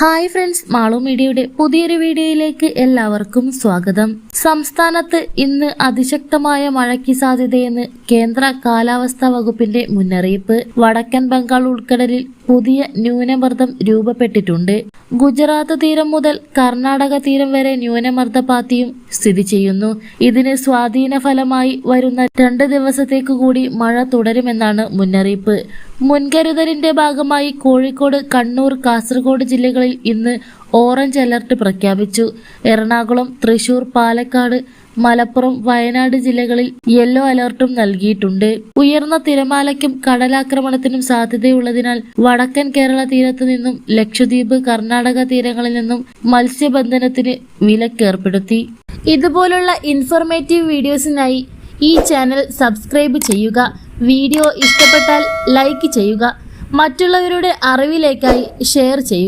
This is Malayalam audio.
ഹായ് ഫ്രണ്ട്സ് മാളു മീഡിയയുടെ പുതിയൊരു വീഡിയോയിലേക്ക് എല്ലാവർക്കും സ്വാഗതം. സംസ്ഥാനത്ത് ഇന്ന് അതിശക്തമായ മഴയ്ക്ക് സാധ്യതയെന്ന് കേന്ദ്ര കാലാവസ്ഥാ വകുപ്പിന്റെ മുന്നറിയിപ്പ്. വടക്കൻ ബംഗാൾ ഉൾക്കടലിൽ പുതിയ ന്യൂനമർദ്ദം രൂപപ്പെട്ടിട്ടുണ്ട്. ഗുജറാത്ത് തീരം മുതൽ കർണാടക തീരം വരെ ന്യൂനമർദ്ദപാത്തിയും സ്ഥിതി ചെയ്യുന്നു. ഇതിന് സ്വാധീന ഫലമായി വരുന്ന രണ്ട് ദിവസത്തേക്ക് കൂടി മഴ തുടരുമെന്നാണ് മുന്നറിയിപ്പ്. മുൻകരുതലിന്റെ ഭാഗമായി കോഴിക്കോട് കണ്ണൂർ കാസർഗോഡ് ജില്ലകളിൽ ഇന്ന് ഓറഞ്ച് അലർട്ട് പ്രഖ്യാപിച്ചു. എറണാകുളം തൃശൂർ പാലക്കാട് മലപ്പുറം വയനാട് ജില്ലകളിൽ യെല്ലോ അലർട്ടും നൽകിയിട്ടുണ്ട്. ഉയർന്ന തിരമാലയ്ക്കും കടലാക്രമണത്തിനും സാധ്യതയുള്ളതിനാൽ വടക്കൻ കേരള തീരത്തു നിന്നും ലക്ഷദ്വീപ് കർണാടക തീരങ്ങളിൽ നിന്നും മത്സ്യബന്ധനത്തിന് വിലക്കേർപ്പെടുത്തി ഇതുപോലുള്ള ഇൻഫോർമേറ്റീവ് വീഡിയോസിനായി ഈ ചാനൽ സബ്സ്ക്രൈബ് ചെയ്യുക. വീഡിയോ ഇഷ്ടപ്പെട്ടാൽ ലൈക്ക് ചെയ്യുക. മറ്റുള്ളവരുടെ അറിവിലേക്കായി ഷെയർ ചെയ്യുക.